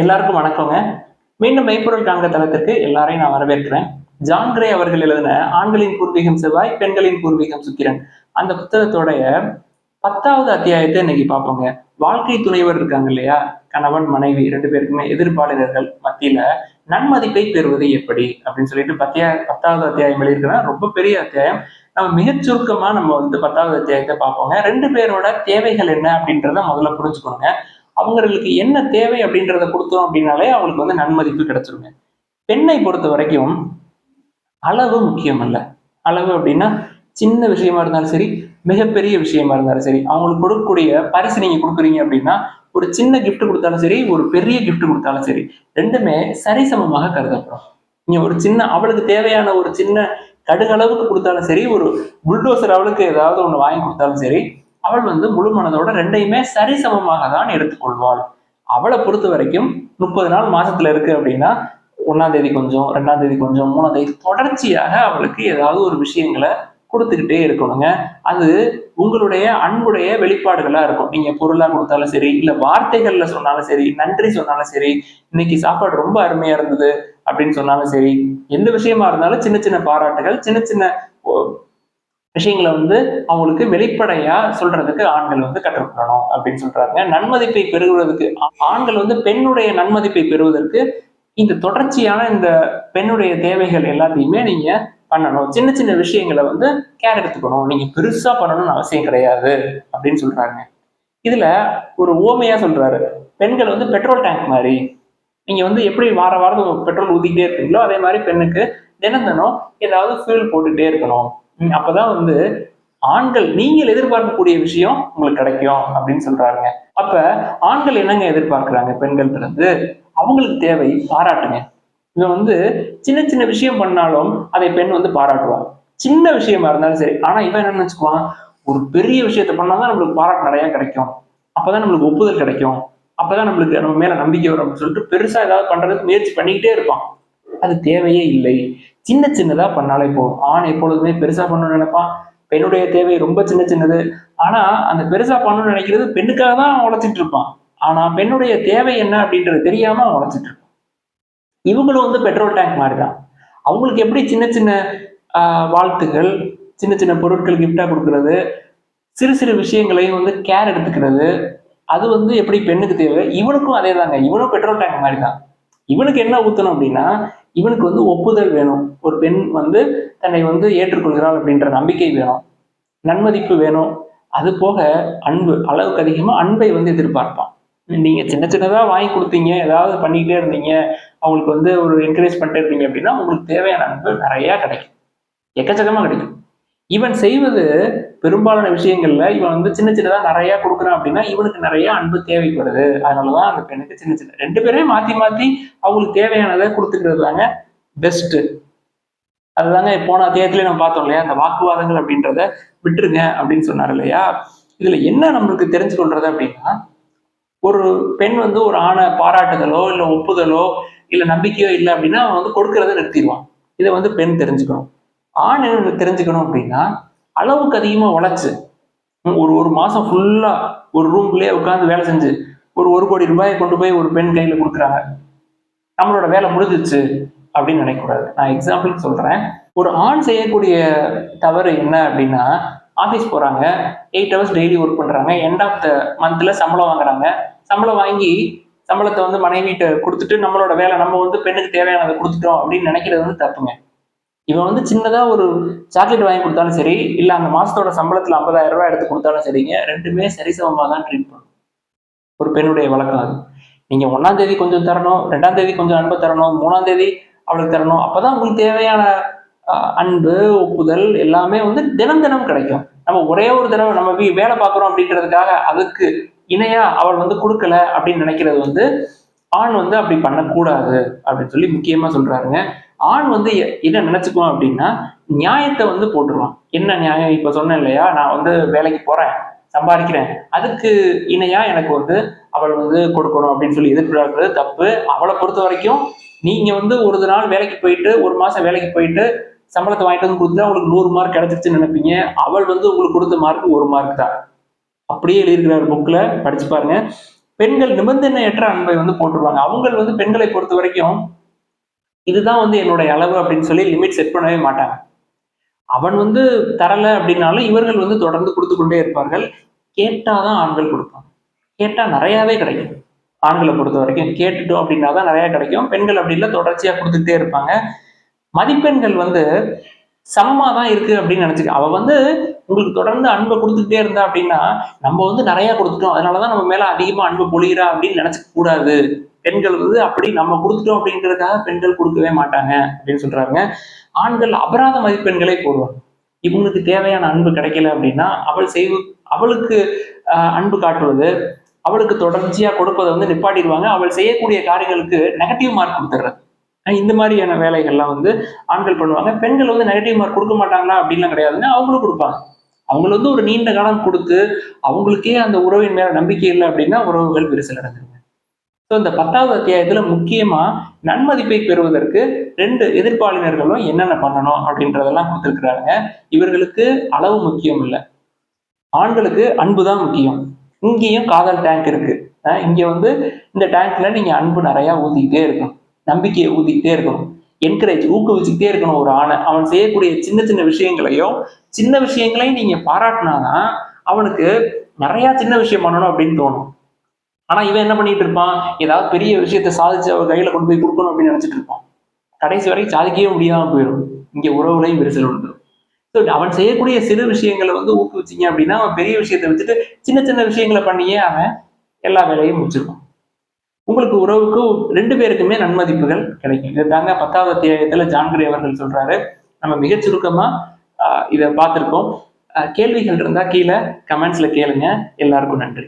எல்லாருக்கும் வணக்கங்க. மீண்டும் மெய்ப்பொருள் காண்க தளத்திற்கு எல்லாரையும் நான் வரவேற்கிறேன். ஜான் கிரே அவர்கள் எழுதின ஆண்களின் பூர்வீகம் செவ்வாய் பெண்களின் பூர்வீகம் சுக்கிரன். அந்த புத்தகத்தோடைய பத்தாவது அத்தியாயத்தை இன்னைக்கு பார்ப்போங்க. வாழ்க்கை துணைவர் இருக்காங்க இல்லையா? கணவன் மனைவி ரெண்டு பேருக்குமே எதிர்ப்பாளர்கள் மத்தியில நன்மதிப்பை பெறுவது எப்படி? அப்படின்னு சொல்லிட்டு பத்தியா பத்தாவது அத்தியாயம் எழுதியிருக்கிறேன். ரொம்ப பெரிய அத்தியாயம். நம்ம மிகச் சுருக்கமா நம்ம வந்து பத்தாவது அத்தியாயத்தை பார்ப்போங்க. ரெண்டு பேரோட தேவைகள் என்ன அப்படின்றத முதல்ல புரிஞ்சுக்கணுங்க. அவங்களுக்கு என்ன தேவை அப்படின்றத கொடுத்தோம் அப்படின்னாலே அவங்களுக்கு வந்து நன்மதிப்பு கிடைச்சிருங்க. பெண்ணை பொறுத்த வரைக்கும் அளவு முக்கியம் அல்ல அளவு அப்படின்னா சின்ன விஷயமா இருந்தாலும் சரி மிகப்பெரிய விஷயமா இருந்தாலும் சரி அவங்களுக்கு கொடுக்கக்கூடிய பரிசு நீங்க கொடுக்குறீங்க அப்படின்னா ஒரு சின்ன கிஃப்ட் கொடுத்தாலும் சரி ஒரு பெரிய கிஃப்ட் கொடுத்தாலும் சரி ரெண்டுமே சரிசமமாக கருதப்படும். நீங்க ஒரு சின்ன அவளுக்கு தேவையான ஒரு சின்ன கடுகளவுக்கு கொடுத்தாலும் சரி ஒரு புல்டோசர் அவளுக்கு ஏதாவது ஒன்று வாங்கி கொடுத்தாலும் சரி அவள் வந்து முழு மனதோட ரெண்டையுமே சரிசமமாக தான் எடுத்துக்கொள்வாள். அவளை பொறுத்த வரைக்கும் முப்பது நாள் மாசத்துல இருக்கு அப்படின்னா ஒன்னாம் தேதி கொஞ்சம் ரெண்டாம் தேதி கொஞ்சம் மூணாம் தேதி தொடர்ச்சியாக அவளுக்கு ஏதாவது ஒரு விஷயங்களை கொடுத்துக்கிட்டே இருக்கணுங்க. அது உங்களுடைய அன்புடைய வெளிப்பாடுகளா இருக்கும். நீங்க பொருளா கொடுத்தாலும் சரி இல்ல வார்த்தைகள்ல சொன்னாலும் சரி நன்றி சொன்னாலும் சரி இன்னைக்கு சாப்பாடு ரொம்ப அருமையா இருந்தது அப்படின்னு சொன்னாலும் சரி எந்த விஷயமா இருந்தாலும் சின்ன சின்ன பாராட்டுகள் சின்ன சின்ன விஷயங்களை வந்து அவங்களுக்கு வெளிப்படையா சொல்றதுக்கு ஆண்கள் வந்து கற்றுக்கொள்ளணும் அப்படின்னு சொல்றாங்க. நன்மதிப்பை பெறுவதற்கு ஆண்கள் வந்து பெண்ணுடைய நன்மதிப்பை பெறுவதற்கு இந்த தொடர்ச்சியான இந்த பெண்ணுடைய தேவைகள் எல்லாத்தையுமே நீங்க பண்ணணும். சின்ன சின்ன விஷயங்களை வந்து கேர் எடுத்துக்கணும். நீங்க பெருசா பண்ணணும்னு அவசியம் கிடையாது அப்படின்னு சொல்றாங்க. இதுல ஒரு ஓமையா சொல்றாரு. பெண்கள் வந்து பெட்ரோல் டேங்க் மாதிரி. நீங்க வந்து எப்படி வார வாரம் பெட்ரோல் ஊதிக்கிட்டே இருக்கீங்களோ அதே மாதிரி பெண்ணுக்கு தினம் தினம் ஏதாவது ஃபியூல் போட்டுக்கிட்டே இருக்கணும். அப்பதான் வந்து ஆண்கள் நீங்கள் எதிர்பார்க்கக்கூடிய விஷயம் உங்களுக்கு கிடைக்கும் அப்படின்னு சொல்றாருங்க அப்ப ஆண்கள் என்னங்க எதிர்பார்க்கிறாங்க? பெண்கள் இருந்து அவங்களுக்கு தேவை பாராட்டுங்க. இவன் வந்து சின்ன சின்ன விஷயம் பண்ணாலும் அதை பெண் வந்து பாராட்டுவான் சின்ன விஷயமா இருந்தாலும் சரி. ஆனா இவன் என்ன நினைச்சுக்குவான் ஒரு பெரிய விஷயத்த பண்ணாதான் நம்மளுக்கு பாராட்டு நிறைய கிடைக்கும். அப்பதான் நம்மளுக்கு ஒப்புதல் கிடைக்கும். அப்பதான் நம்மளுக்கு நம்ம மேல நம்பிக்கை வரும் அப்படின்னு சொல்லிட்டு பெருசா ஏதாவது பண்றதுக்கு முயற்சி பண்ணிக்கிட்டே இருப்பான். அது தேவையே இல்லை. சின்ன சின்னதாக பண்ணாலே போதும். ஆண் எப்பொழுதுமே பெருசா பண்ணணும்னு நினைப்பான். பெண்ணுடைய தேவை ரொம்ப சின்ன சின்னது. ஆனா அந்த பெருசா பண்ணணும்னு நினைக்கிறது பெண்ணுக்காக தான் அவன் உழைச்சிட்டு இருப்பான். ஆனா பெண்ணுடைய தேவை என்ன அப்படின்றது தெரியாம அவன் உழைச்சிட்டு இருப்பான். இவங்களும் வந்து பெட்ரோல் டேங்க் மாதிரி தான் அவங்களுக்கு எப்படி சின்ன சின்ன ஆஹ், வாழ்த்துகள் சின்ன சின்ன பொருட்கள் கிஃப்டாக கொடுக்கறது சிறு சிறு விஷயங்களையும் வந்து கேர் எடுத்துக்கிறது அது வந்து எப்படி பெண்ணுக்கு தேவை? இவனுக்கும் அதே தாங்க இவனும் பெட்ரோல் டேங்க் மாதிரி தான் இவனுக்கு என்ன ஊத்தணும் அப்படின்னா இவனுக்கு வந்து ஒப்புதல் வேணும். ஒரு பெண் வந்து தன்னை வந்து ஏற்றுக்கொள்கிறாள் அப்படின்ற நம்பிக்கை வேணும். நன்மதிப்பு வேணும். அது போக அன்பு அளவுக்கு அதிகமாக அன்பை வந்து எதிர்பார்ப்பான். நீங்க சின்ன சின்னதாக வாங்கி கொடுத்தீங்க ஏதாவது பண்ணிக்கிட்டே இருந்தீங்க அவங்களுக்கு வந்து ஒரு என்கரேஜ் பண்ணிட்டே இருந்தீங்க அப்படின்னா உங்களுக்கு தேவையான அன்பு நிறையா கிடைக்கும். எக்கச்சக்கமாக கிடைக்கும். இவன் செய்வது பெரும்பாலான விஷயங்கள்ல இவன் வந்து சின்ன சின்னதா நிறைய கொடுக்குறான் அப்படின்னா இவனுக்கு நிறைய அன்பு தேவைப்படுது. அதனாலதான் அந்த பெண்ணுக்கு சின்ன சின்ன ரெண்டு பேரையும் மாத்தி மாத்தி அவங்களுக்கு தேவையானதை கொடுத்துக்கிறது தாங்க பெஸ்ட் அதுதாங்க போன அத்தியாயத்திலே நம்ம பார்த்தோம் இல்லையா? அந்த வாக்குவாதங்கள் அப்படின்றத விட்டுருங்க அப்படின்னு சொன்னார் இல்லையா? இதுல என்ன நம்மளுக்கு தெரிஞ்சு கொள்றது அப்படின்னா ஒரு பெண் வந்து ஒரு ஆணை பாராட்டுதலோ இல்லை ஒப்புதலோ இல்லை நம்பிக்கையோ இல்லை அப்படின்னா அவன் வந்து கொடுக்கறத நிறுத்திடுவான். இதை வந்து பெண் தெரிஞ்சுக்கணும். ஆண் என்ன தெரிஞ்சுக்கணும் அப்படின்னா அளவுக்கு அதிகமாக உழைச்சு ஒரு ஒரு மாதம் ஃபுல்லாக ஒரு ரூம்குள்ளேயே உட்காந்து வேலை செஞ்சு ஒரு ஒரு கோடி ரூபாயை கொண்டு போய் ஒரு பெண் கையில் கொடுக்குறாங்க. நம்மளோட வேலை முடிஞ்சிச்சு அப்படின்னு நினைக்கக்கூடாது. நான் எக்ஸாம்பிளுக்கு சொல்கிறேன் ஒரு ஆண் செய்யக்கூடிய தவறு என்ன அப்படின்னா ஆஃபீஸ் போகிறாங்க எயிட் ஹவர்ஸ் டெய்லி ஒர்க் பண்ணுறாங்க எண்ட் ஆஃப் த மந்தில் சம்பளம் வாங்குறாங்க. சம்பளம் வாங்கி சம்பளத்தை வந்து மனைவிட்ட கொடுத்துட்டு நம்மளோட வேலை நம்ம வந்து பெண்ணுக்கு தேவையானதை கொடுத்துட்டோம் அப்படின்னு நினைக்கிறது வந்து தப்புங்க. இவன் வந்து சின்னதா ஒரு சாக்லேட் வாங்கி கொடுத்தாலும் சரி இல்ல அந்த மாசத்தோட சம்பளத்துல ஐம்பதாயிரம் ரூபாய் எடுத்து கொடுத்தாலும் சரிங்க ரெண்டுமே சரிசமமாக தான் ட்ரீட் பண்ணும். ஒரு பெண்ணுடைய வழக்கம் அது. நீங்க ஒன்னாம் தேதி கொஞ்சம் தரணும் ரெண்டாம் தேதி கொஞ்சம் அன்பை தரணும் மூணாம் தேதி அவளுக்கு தரணும் அப்பதான் உங்களுக்கு தேவையான அன்பு ஒப்புதல் எல்லாமே வந்து தினம் தினம் கிடைக்கும். நம்ம ஒரே ஒரு தடவை நம்ம வேலை பார்க்குறோம் அப்படின்றதுக்காக அதுக்கு இணையா அவள் வந்து கொடுக்கல அப்படின்னு நினைக்கிறது வந்து ஆண் வந்து அப்படி பண்ணக்கூடாது அப்படின்னு சொல்லி முக்கியமா சொல்றாருங்க. ஆண் வந்து எ- என்ன நினைச்சுக்குவான் அப்படின்னா நியாயத்தை வந்து போட்டுருவான். என்ன நியாயம்? இப்ப சொன்னேன் இல்லையா? நான் வந்து வேலைக்கு போறேன் சம்பாதிக்கிறேன். அதுக்கு இணையா எனக்கு வந்து அவள் வந்து கொடுக்கணும் அப்படின்னு சொல்லி எதிர்பார்க்கறது தப்பு. அவளை பொறுத்த வரைக்கும் நீங்க வந்து ஒரு நாள் வேலைக்கு போயிட்டு ஒரு மாசம் வேலைக்கு போயிட்டு சம்பளத்தை வாங்கிட்டு வந்து கொடுத்தா உங்களுக்கு நூறு மார்க் கிடைச்சிருச்சுன்னு நினைப்பீங்க. அவள் வந்து உங்களுக்கு கொடுத்த மார்க் ஒரு மார்க் தான். அப்படியே எழுதியிருக்கிறார் புக்கில் படிச்சு பாருங்க. பெண்கள் நிபந்தனையற்ற அன்பை வந்து போட்டுருவாங்க அவங்க வந்து பெண்களை பொறுத்த வரைக்கும் இதுதான் வந்து என்னுடைய அளவு அப்படின்னு சொல்லி லிமிட் செட் பண்ணவே மாட்டாங்க. அவன் வந்து தரல அப்படின்னாலும் இவர்கள் வந்து தொடர்ந்து கொடுத்து கொண்டே இருப்பார்கள். கேட்டாதான் ஆண்கள் கொடுப்பாங்க. கேட்டா நிறையாவே கிடைக்கும். ஆண்களை பொறுத்த வரைக்கும் கேட்டுட்டோம் அப்படின்னா தான் நிறைய கிடைக்கும். பெண்கள் அப்படி இல்லை தொடர்ச்சியா கொடுத்துட்டே இருப்பாங்க. மதிப்பெண்கள் வந்து சமமாக தான் இருக்கு அப்படின்னு நினைச்சிக்க அவள் வந்து உங்களுக்கு தொடர்ந்து அன்பை கொடுத்துக்கிட்டே இருந்தா அப்படின்னா நம்ம வந்து நிறைய கொடுத்துட்டோம். அதனாலதான் நம்ம மேல அதிகமா அன்பு பொழிகிறா அப்படின்னு நினைச்சுக்க கூடாது. பெண்கள் வந்து அப்படி நம்ம கொடுத்துட்டோம் அப்படிங்கிறதுக்காக பெண்கள் கொடுக்கவே மாட்டாங்க அப்படின்னு சொல்றாங்க ஆண்கள் அபராத மதிப்பெண்களை போடுவாங்க. இவங்களுக்கு தேவையான அன்பு கிடைக்கல அப்படின்னா அவள் செய்வ அவளுக்கு ஆஹ், அன்பு காட்டுவது அவளுக்கு தொடர்ச்சியா கொடுப்பதை வந்து நிப்பாட்டிடுவாங்க. அவள் செய்யக்கூடிய காரியங்களுக்கு நெகட்டிவ் மார்க் கொடுத்துட்றது இந்த மாதிரியான வேலைகள்லாம் வந்து ஆண்கள் பண்ணுவாங்க. பெண்கள் வந்து நெகட்டிவ் மார்க் கொடுக்க மாட்டாங்களா அப்படின்லாம் கிடையாதுன்னா அவங்களும் கொடுப்பாங்க. அவங்கள வந்து ஒரு நீண்ட காலம் கொடுத்து அவங்களுக்கே அந்த உறவின் மேல நம்பிக்கை இல்லை அப்படின்னா உறவுகள் விரிசல் அடைஞ்சிருங்க ஸோ இந்த பத்தாவது அத்தியாயத்துல முக்கியமா நன்மதிப்பை பெறுவதற்கு ரெண்டு எதிர்ப்பாளினர்களும் என்னென்ன பண்ணணும் அப்படின்றதெல்லாம் கொடுத்துருக்குறாங்க இவர்களுக்கு அளவு முக்கியம் இல்லை. ஆண்களுக்கு அன்பு தான் முக்கியம். இங்கேயும் காதல் டேங்க் இருக்கு. அஹ் இங்க வந்து இந்த டேங்க்ல நீங்க அன்பு நிறைய ஊதிக்கிட்டே இருக்கும் நம்பிக்கையை ஊத்திக்கிட்டே இருக்கணும். என்கரேஜ் ஊக்குவிச்சுக்கிட்டே இருக்கணும் ஒரு ஆணை. அவன் செய்யக்கூடிய சின்ன சின்ன விஷயங்களையும் சின்ன விஷயங்களையும் நீங்க பாராட்டினாதான் அவனுக்கு நிறைய சின்ன விஷயம் பண்ணணும் அப்படின்னு தோணும். ஆனா இவன் என்ன பண்ணிட்டு இருப்பான்? ஏதாவது பெரிய விஷயத்த சாதிச்சு அவன் கையில கொண்டு போய் கொடுக்கணும் அப்படின்னு நினைச்சிட்டு இருப்பான். கடைசி வரைக்கும் சாதிக்கவே முடியாம போயிடும். இங்க உறவுலையும் விரிசல் உண்டு. ஸோ அவன் செய்யக்கூடிய சிறு விஷயங்களை வந்து ஊக்குவிச்சிங்க அப்படின்னா அவன் பெரிய விஷயத்தை வச்சுட்டு சின்ன சின்ன விஷயங்களை பண்ணியே அவன் எல்லா வேலையும் முடிச்சிருப்பான். உங்களுக்கு உறவுக்கு ரெண்டு பேருக்குமே நன்மதிப்புகள் கிடைக்கும். இது தாங்க பத்தாவது அத்தியாயத்துல ஜான்கிரி அவர்கள் சொல்றாரு. நம்ம மிகச் சுருக்கமா இதை பார்த்துருக்கோம். கேள்விகள் இருந்தா கீழே கமெண்ட்ஸ்ல கேளுங்க. எல்லாருக்கும் நன்றி.